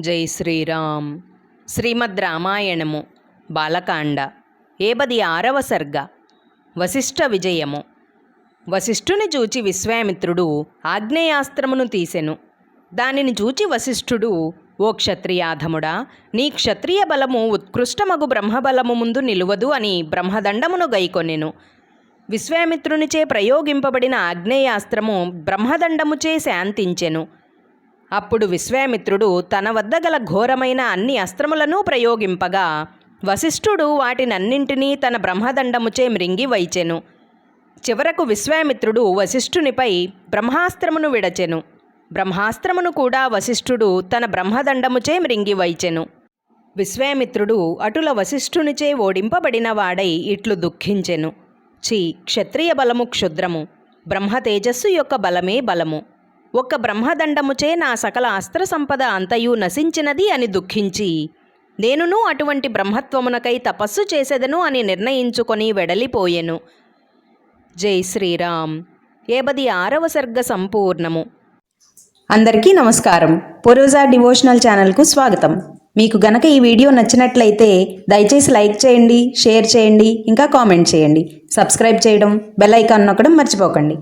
జై శ్రీరామ్. శ్రీమద్ రామాయణము బాలకాండ ఏబది ఆరవ సర్గ వశిష్ఠ విజయము. వశిష్ఠుని చూచి విశ్వామిత్రుడు ఆగ్నేయాస్త్రమును తీసెను. దానిని చూచి వశిష్ఠుడు ఓ క్షత్రియాధముడా నీ క్షత్రియ బలము ఉత్కృష్టమగు బ్రహ్మబలము ముందు నిలువదు అని బ్రహ్మదండమును గైకొనెను. విశ్వామిత్రునిచే ప్రయోగింపబడిన ఆగ్నేయాస్త్రము బ్రహ్మదండముచే శాంతించెను. అప్పుడు విశ్వామిత్రుడు తన వద్ద గల ఘోరమైన అన్ని అస్త్రములను ప్రయోగింపగా వశిష్ఠుడు వాటినన్నింటినీ తన బ్రహ్మదండముచే మృంగి వైచెను. చివరకు విశ్వామిత్రుడు వశిష్ఠునిపై బ్రహ్మాస్త్రమును విడచెను. బ్రహ్మాస్త్రమును కూడా వశిష్ఠుడు తన బ్రహ్మదండముచే మృంగి వైచెను. విశ్వామిత్రుడు అటుల వశిష్ఠునిచే ఓడింపబడిన వాడై ఇట్లు దుఃఖించెను. ఛీ క్షత్రియ బలము క్షుద్రము. బ్రహ్మ తేజస్సు యొక్క బలమే బలము. ఒక్క బ్రహ్మదండముచే నా సకల అస్త్ర సంపద అంతయు నశించినది అని దుఃఖించి నేనును అటువంటి బ్రహ్మత్వమునకై తపస్సు చేసేదను అని నిర్ణయించుకొని వెడలిపోయెను. జై శ్రీరామ్. ఏబది ఆరవ సర్గ సంపూర్ణము. అందరికీ నమస్కారం. పూర్వజా డివోషనల్ ఛానల్కు స్వాగతం. మీకు గనక ఈ వీడియో నచ్చినట్లయితే దయచేసి లైక్ చేయండి షేర్ చేయండి ఇంకా కామెంట్ చేయండి. సబ్స్క్రైబ్ చేయడం బెల్ ఐకాన్ నొక్కడం మర్చిపోకండి.